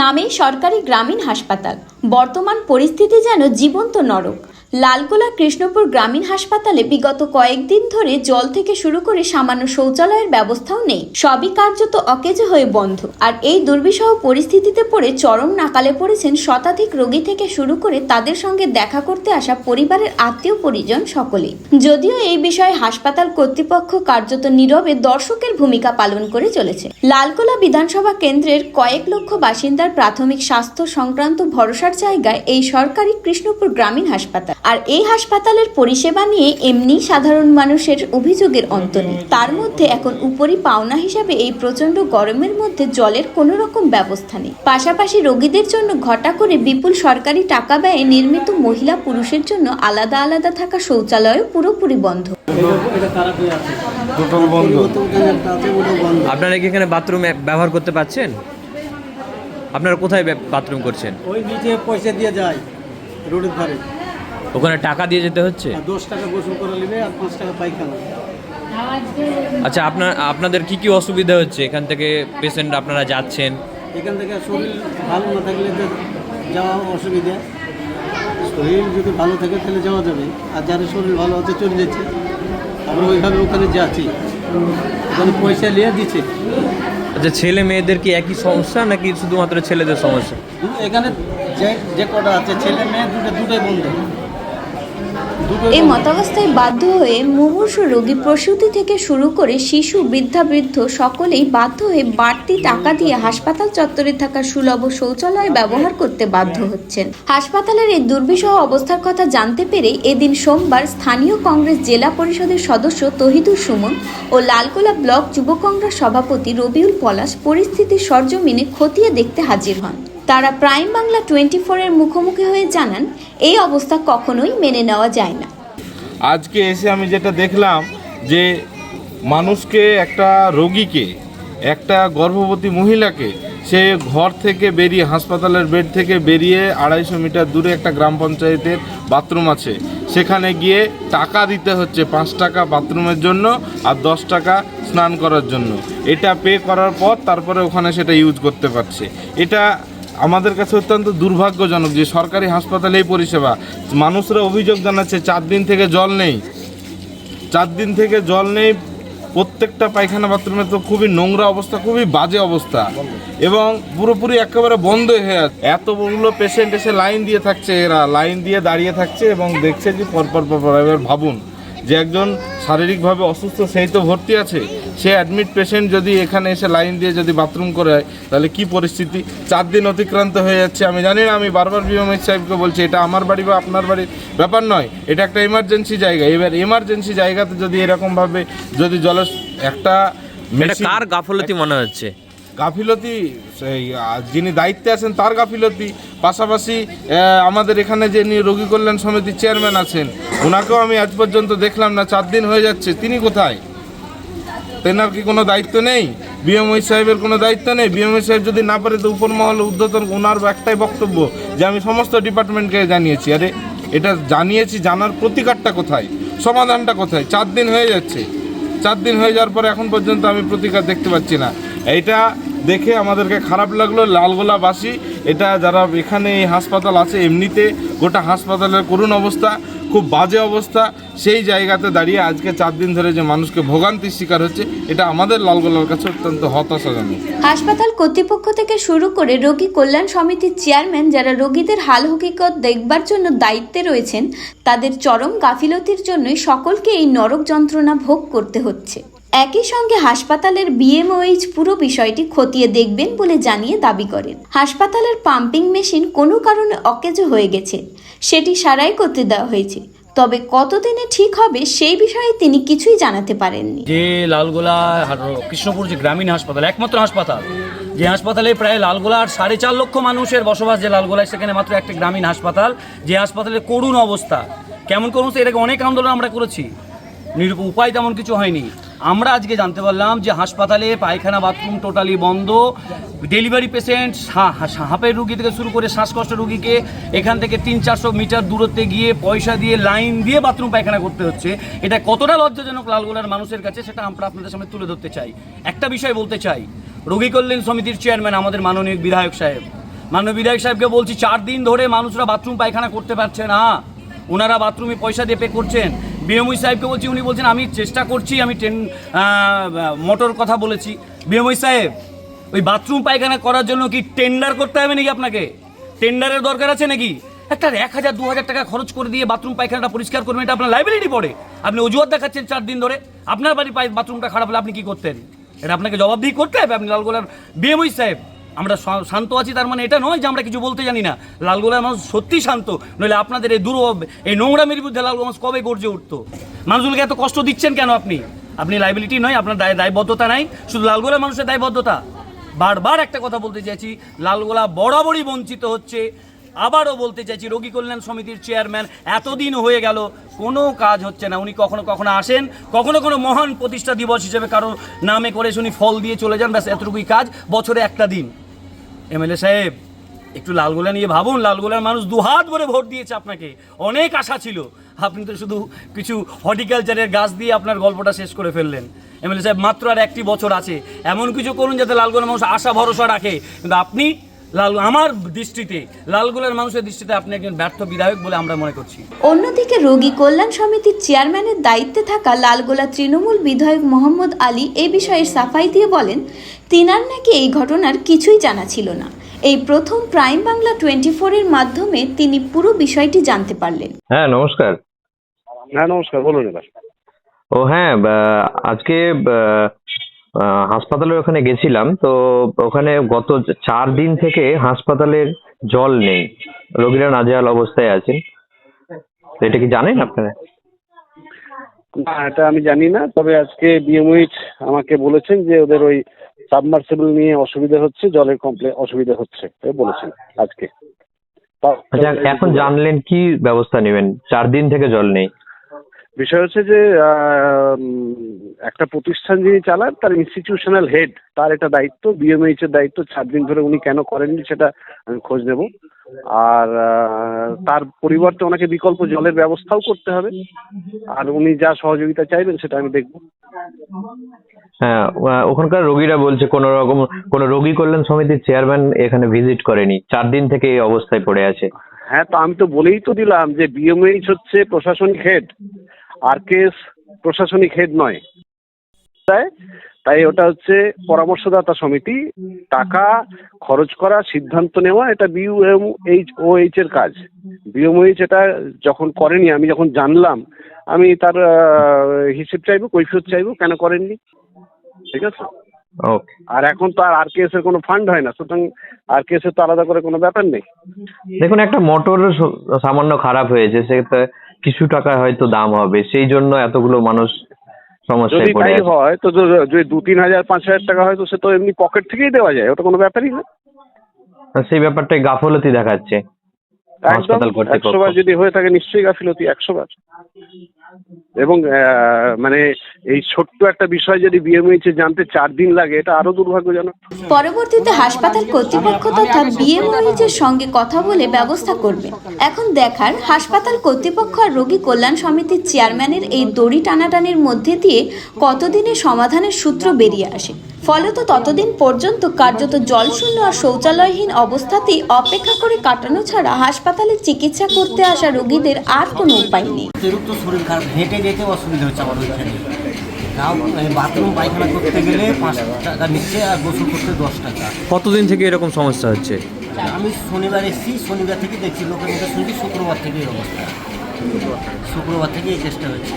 নামেই সরকারি গ্রামীণ হাসপাতাল। বর্তমান পরিস্থিতি যেন জীবন্ত নরক। লালগোলা কৃষ্ণপুর গ্রামীণ হাসপাতালে বিগত কয়েকদিন ধরে জল থেকে শুরু করে সামান্য শৌচালয়ের ব্যবস্থাও নেই। সবই কার্যত অকেজো হয়ে বন্ধ। আর এই দুর্বিষহ পরিস্থিতিতে পড়ে চরম নাকালে পড়েছেন শতাধিক রোগী থেকে শুরু করে তাদের সঙ্গে দেখা করতে আসা পরিবারের আত্মীয় পরিজন সকলেই। যদিও এই বিষয়ে হাসপাতাল কর্তৃপক্ষ কার্যত নীরবে দর্শকের ভূমিকা পালন করে চলেছে। লালকোলা বিধানসভা কেন্দ্রের কয়েক লক্ষ বাসিন্দার প্রাথমিক স্বাস্থ্য সংক্রান্ত ভরসার জায়গায় এই সরকারি কৃষ্ণপুর গ্রামীণ হাসপাতাল। আর এই হাসপাতালের পরিষেবা নিয়ে এমনি সাধারণ মানুষের অভিযোগের অন্ত নেই। তার মধ্যে এখন উপরি পাওনা হিসাবে এই প্রচণ্ড গরমের মধ্যে জলের কোনো রকম ব্যবস্থা নেই। পাশাপাশি রোগীদের জন্য ঘটা করে বিপুল সরকারি টাকা ব্যয়ে নির্মিত মহিলা পুরুষের জন্য আলাদা আলাদা থাকা শৌচালয়ও পুরোপুরি বন্ধ। আপনারা কি এখানে বাথরুম ব্যবহার করতে পারছেন? আপনারা কোথায় বাথরুম করছেন? ওই নিচে পয়সা দিয়ে যায় রোডের ধারে। ওখানে টাকা দিয়ে যেতে হচ্ছে? দশ টাকা গোসল করে নেবে আর পাঁচ টাকা পায়খানা। আচ্ছা আপনার আপনাদের কি কি অসুবিধা হচ্ছে? এখান থেকে পেশেন্ট আপনারা যাচ্ছেন? এখান থেকে শরীর ভালো না থাকলে যাওয়া অসুবিধা। শরীর যদি ভালো থাকে তাহলে যাওয়া যাবে। আর যাদের শরীর ভালো আছে চলে যাচ্ছে। আমরা ওইভাবে ওখানে যাচ্ছি। ওখানে পয়সা নিয়ে দিচ্ছে। আচ্ছা ছেলে মেয়েদের কি একই সমস্যা নাকি শুধুমাত্র ছেলেদের সমস্যা? এখানে যে যে কটা আছে ছেলে মেয়ে দুটো দুটোই বন্ধ। এই মতাবস্থায় বাধ্য হয়ে মুমূর্ষ রোগী প্রসূতি থেকে শুরু করে শিশু, বৃদ্ধা, বৃদ্ধ সকলেই বাধ্য হয়ে বাড়তি টাকা দিয়ে হাসপাতাল চত্বরে থাকা সুলভ শৌচালয় ব্যবহার করতে বাধ্য হচ্ছেন। হাসপাতালের এই দুর্বিষহ অবস্থার কথা জানতে পেরে এদিন সোমবার স্থানীয় কংগ্রেস জেলা পরিষদের সদস্য তহিদুর সুমন ও লালকোলা ব্লক যুব কংগ্রেস সভাপতি রবিউল পলাশ পরিস্থিতি সরজমিনে খতিয়ে দেখতে হাজির হন। তারা প্রাইম বাংলা টোয়েন্টি ফোরের মুখোমুখি হয়ে জানান, এই অবস্থা কখনোই মেনে নেওয়া যায় না। আজকে এসে আমি যেটা দেখলাম যে মানুষকে একটা রোগীকে, একটা গর্ভবতী মহিলাকে সে ঘর থেকে বেরিয়ে, হাসপাতালের বেড থেকে বেরিয়ে আড়াইশো মিটার দূরে একটা গ্রাম পঞ্চায়েতের বাথরুম আছে। সেখানে গিয়ে টাকা দিতে হচ্ছে, পাঁচ টাকা বাথরুমের জন্য আর দশ টাকা স্নান করার জন্য। এটা পে করার পর তারপরে ওখানে সেটা ইউজ করতে পারছে। এটা আমাদের কাছে অত্যন্ত দুর্ভাগ্যজনক যে সরকারি হাসপাতালে এই পরিষেবা। মানুষরা অভিযোগ জানাচ্ছে, চার দিন থেকে জল নেই। চার দিন থেকে জল নেই, প্রত্যেকটা পায়খানা বাথরুমে তো খুবই নোংরা অবস্থা, খুবই বাজে অবস্থা। এবং পুরোপুরি একেবারে বন্ধ হয়ে আছে। এতগুলো পেশেন্ট এসে লাইন দিয়ে থাকছে এরা, লাইন দিয়ে দাঁড়িয়ে থাকছে এবং দেখছে যে পরপর পরপর এবার ভাবুন। যে একজন শারীরিকভাবে অসুস্থ সেই তো ভর্তি আছে। সে অ্যাডমিট পেশেন্ট যদি এখানে এসে লাইন দিয়ে যদি বাথরুম করে হয় তাহলে কি পরিস্থিতি? চার দিন অতিক্রান্ত হয়ে যাচ্ছে। আমি জানি না আমি বারবার বিএমএস সাহেবকে বলছি এটা আমার বাড়ি বা আপনার বাড়ির ব্যাপার নয় এটা একটা এমার্জেন্সি জায়গা। এবার এমার্জেন্সি জায়গাতে যদি এরকমভাবে যদি জলের একটা কার গাফলতি মনে হচ্ছে? গাফিলতি, সেই যিনি দায়িত্বে আছেন তার গাফিলতি। পাশাপাশি আমাদের এখানে যে নিয়ে রোগী কল্যাণ সমিতির চেয়ারম্যান আছেন ওনাকেও আমি আজ পর্যন্ত দেখলাম না, চার দিন হয়ে যাচ্ছে। তিনি কোথায়? তেনার কি কোনো দায়িত্ব নেই? বিএমওই সাহেবের কোনো দায়িত্ব নেই? বিএমই সাহেব যদি না পারে তো উপর মহল উদ্বোধন ওনার একটাই বক্তব্য যে আমি সমস্ত ডিপার্টমেন্টকে জানিয়েছি। আরে, এটা জানিয়েছি, জানার প্রতিকারটা কোথায়? সমাধানটা কোথায়? চার দিন হয়ে যাচ্ছে। চার দিন হয়ে যাওয়ার পরে এখন পর্যন্ত আমি প্রতিকার দেখতে পাচ্ছি না। এইটা দেখে আমাদেরকে খারাপ লাগল, লালগোলাবাসী। এটা যারা এখানে এই হাসপাতাল আছে, এমনিতে গোটা হাসপাতালের করুণ অবস্থা, খুব বাজে অবস্থা। সেই জায়গাতে দাঁড়িয়ে আজকে চার দিন ধরে যে মানুষকে ভোগান্তির শিকার হচ্ছে, এটা আমাদের লালগোলার কাছে অত্যন্ত হতাশাজনক। হাসপাতাল কর্তৃপক্ষ থেকে শুরু করে রোগী কল্যাণ সমিতির চেয়ারম্যান যারা রোগীদের হাল হকিকত দেখবার জন্য দায়িত্বে রয়েছেন, তাদের চরম গাফিলতির জন্যই সকলকে এই নরক যন্ত্রণা ভোগ করতে হচ্ছে। একই সঙ্গে হাসপাতালের বিএমওএইচ পুরো বিষয়টি খতিয়ে দেখবেন বলে জানিয়ে দাবি করেন। হাসপাতালের পাম্পিং মেশিন কোনো কারণে অকেজো হয়ে গেছে, সেটি সারাই করতে দেওয়া হয়েছে। তবে কতদিনে ঠিক হবে সেই বিষয়ে তিনি কিছুই জানাতে পারেননি। যে লালগোলা কৃষ্ণপুর যে গ্রামীণ হাসপাতাল, একমাত্র হাসপাতাল, যে হাসপাতালে প্রায় লালগোলার সাড়ে চার লক্ষ মানুষের বসবাস যে লালগোলায়, সেখানে মাত্র একটা গ্রামীণ হাসপাতাল, যে হাসপাতালের করুণ অবস্থা। কেমন করুন আগে অনেক আন্দোলন আমরা করেছি। নিরূপ উপায় তেমন কিছু হয়নি। আমরা আজকে জানতে পারলাম যে হাসপাতালে পায়খানা বাথরুম টোটালি বন্ধ। ডেলিভারি পেশেন্ট হাঁপের রুগী থেকে শুরু করে শ্বাসকষ্ট রুগীকে এখান থেকে তিন চারশো মিটার দূরত্বে গিয়ে পয়সা দিয়ে, লাইন দিয়ে বাথরুম পায়খানা করতে হচ্ছে। এটা কতটা লজ্জাজনক লালগোলার মানুষের কাছে, সেটা আমরা আপনাদের সামনে তুলে ধরতে চাই। একটা বিষয় বলতে চাই। রোগী কল্যাণ সমিতির চেয়ারম্যান আমাদের মাননীয় বিধায়ক সাহেব। মাননীয় বিধায়ক সাহেবকে বলছি, চার দিন ধরে মানুষরা বাথরুম পায়খানা করতে পারছে না। ওনারা বাথরুমে পয়সা দিয়ে পে করছেন। বিএমই সাহেবকে বলছি, উনি বলছেন, আমি চেষ্টা করছি, আমি ট্রেন মোটর কথা বলেছি। বিএমই সাহেব, ওই বাথরুম পায়খানা করার জন্য কি টেন্ডার করতে হবে নাকি আপনাকে? টেন্ডারের দরকার আছে নাকি? একটা এক হাজার দু হাজার টাকা খরচ করে দিয়ে বাথরুম পায়খানাটা পরিষ্কার করবেন, এটা আপনার লাইবিলিটি পড়ে। আপনি অজুহাত দেখাচ্ছেন চার দিন ধরে। আপনার বাড়ির পায় বাথরুমটা খারাপ হলে আপনি কি করতেন? এটা আপনাকে জবাবদিহি করতে হবে, আপনি লালগোলার বিএমই সাহেব আমরা শান্ত আছি, তার মানে এটা নয় যে আমরা কিছু বলতে জানি না। লালগোলার মানুষ সত্যি শান্ত, নইলে আপনাদের এই দূর এই নোংরামির বিরুদ্ধে লালগোলা মানুষ কবে গর্জে উঠতো? মানুষগুলোকে এত কষ্ট দিচ্ছেন কেন আপনি? আপনি লাইবিলিটি নয়, আপনার দায় দায়বদ্ধতা নাই, শুধু লালগোলার মানুষের দায়বদ্ধতা। বারবার একটা কথা বলতে চাইছি, লালগোলা বরাবরই বঞ্চিত হচ্ছে। আবারও বলতে চাইছি, রোগী কল্যাণ সমিতির চেয়ারম্যান এতদিন হয়ে গেল, কোনো কাজ হচ্ছে না। উনি কখনো কখনো আসেন, কখনো কোনো মহান প্রতিষ্ঠা দিবস হিসেবে কারও নামে করে উনি ফল দিয়ে চলে যান, ব্যাস এতটুকুই কাজ, বছরে একটা দিন। এমএলএ সাহেব, একটু লালগোলা নিয়ে ভাবুন। লালগোলার মানুষ দুহাত ভরে ভোট দিয়েছে আপনাকে। অনেক আশা ছিল। আপনি তো শুধু কিছু হর্টিকালচারের গাছ দিয়ে আপনার গল্পটা শেষ করে ফেললেন। এমএলএ সাহেব, মাত্র আর একটি বছর আছে। এমন কিছু করুন যাতে লালগোলার মানুষ আশা ভরসা রাখে। কিন্তু আপনি লাল আমার দৃষ্টিতে লালগোলার মানুষের দৃষ্টিতে আপনি একজন ব্যর্থ বিধায়ক বলে আমরা মনে করছি। অন্যদিকে রোগী কল্যাণ সমিতির চেয়ারম্যানের দায়িত্বে থাকা লালগোলা তৃণমূল বিধায়ক মোহাম্মদ আলী এ বিষয়ে সাফাই দিয়ে বলেন তিনার নাকি এই ঘটনার কিছুই জানা ছিল না। এই প্রথম প্রাইম বাংলা টোয়েন্টি ফোরের মাধ্যমে তিনি পুরো বিষয়টি জানতে পারলেন। হ্যাঁ নমস্কার। হ্যাঁ নমস্কার বলুন এবার। ও হ্যাঁ বা- আজকে হাসপাতালের ওখানে গেছিলাম তো ওখানে গত চার দিন থেকে হাসপাতালের জল নেই। রোগীরা নাজেহাল অবস্থায় আছেন। এটা কি জানেন আপনারা? না এটা আমি জানি না তবে আজকে বিএমউইচ আমাকে বলেছেন যে ওদের ওই সাবমার্সিবল নিয়ে অসুবিধা হচ্ছে জলের কমপ্লে অসুবিধা হচ্ছে বলেছেন আজকে। আচ্ছা এখন জানলেন কি ব্যবস্থা নেবেন? চার দিন থেকে জল নেই। বিষয় হচ্ছে যে একটা প্রতিষ্ঠান যিনি চালান তার ইনস্টিটিউশনাল হেড তার এটা দায়িত্ব বিএমএইচ এর দায়িত্ব চার দিন ধরে উনি কেন করেননি সেটা আমি খোঁজ নেব। আর তার পরিবর্তে ওনাকে বিকল্প জলের ব্যবস্থাও করতে হবে। আর উনি যা সহযোগিতা চাইবেন সেটা আমি দেখব। হ্যাঁ ওখানকার রোগীরা বলছে কোনো রকম কোনো রোগী কল্যাণ সমিতির চেয়ারম্যান এখানে ভিজিট করেনি। চার দিন থেকে এই অবস্থায় পড়ে আছে। হ্যাঁ তো আমি তো বলেই তো দিলাম যে বিএমএইচ হচ্ছে প্রশাসনিক হেড আর কেস প্রশাসনিক হেড নয়। তাই তাই ওটা হচ্ছে পরামর্শদাতা সমিতি। টাকা খরচ করা সিদ্ধান্ত নেওয়া এটা বিউএম এইচ ও এইচ এর কাজ। বিএমএইচ এটা যখন করেনি আমি যখন জানলাম আমি তার হিসেব চাইব কৈফিয়ত চাইব কেন করেননি? ঠিক আছে? ওকে আর এখন তো আর আর কেস এর কোনো ফান্ড হয় না সুতরাং আর কেস এর তো আলাদা করে কোনো ব্যাপার নেই। দেখুন একটা মোটর সামান্য খারাপ হয়েছে সেটা কিছু টাকা হয়তো দাম হবে সেই জন্য এতগুলো মানুষ যদি সমস্যায় পড়ে তাই আছে। হয় তো তো- যদি দু তিন হাজার পাঁচ হাজার টাকা হয় তো সে তো এমনি পকেট থেকেই দেওয়া যায় ওটা কোনো ব্যাপারই না। আর সেই ব্যাপারটাই গাফলতি দেখাচ্ছে একদম কর্তৃপক্ষ। একশো বার যদি হয়ে থাকে নিশ্চয়ই গাফিলতি একশো বার এবং মানে এই ছোট্ট একটা বিষয় যদি বিএমএইচ জানতে চার দিন লাগে, এটা আরও দুর্ভাগ্যজনক পরবর্তীতে হাসপাতাল কর্তৃপক্ষ তথা বিএমওইচ এর সঙ্গে কথা বলে ব্যবস্থা করবে। এখন দেখার, হাসপাতাল কর্তৃপক্ষ আর রোগী কল্যাণ সমিতির চেয়ারম্যানের এই দড়ি টানাটানির মধ্যে দিয়ে কতদিনে সমাধানের সূত্র বেরিয়ে আসে। ফলত ততদিন পর্যন্ত কার্যত জলশূন্য আর শৌচালয়হীন অবস্থাতেই অপেক্ষা করে কাটানো ছাড়া হাসপাতালে চিকিৎসা করতে আসা রোগীদের আর কোনো উপায় নেই। অতিরিক্ত শরীর খারাপ হেঁটে যেতে অসুবিধা হচ্ছে আমার ওইখানে। বাথরুম পায়খানা করতে গেলে পাঁচ টাকা নিচ্ছে আর গোসল করতে দশ টাকা। কতদিন থেকে এরকম সমস্যা হচ্ছে? আমি শনিবার এসেছি শনিবার থেকে দেখছি লোকের মুখে শুনছি শুক্রবার থেকে এই অবস্থা। শুক্রবার থেকে এই চেষ্টা হচ্ছে।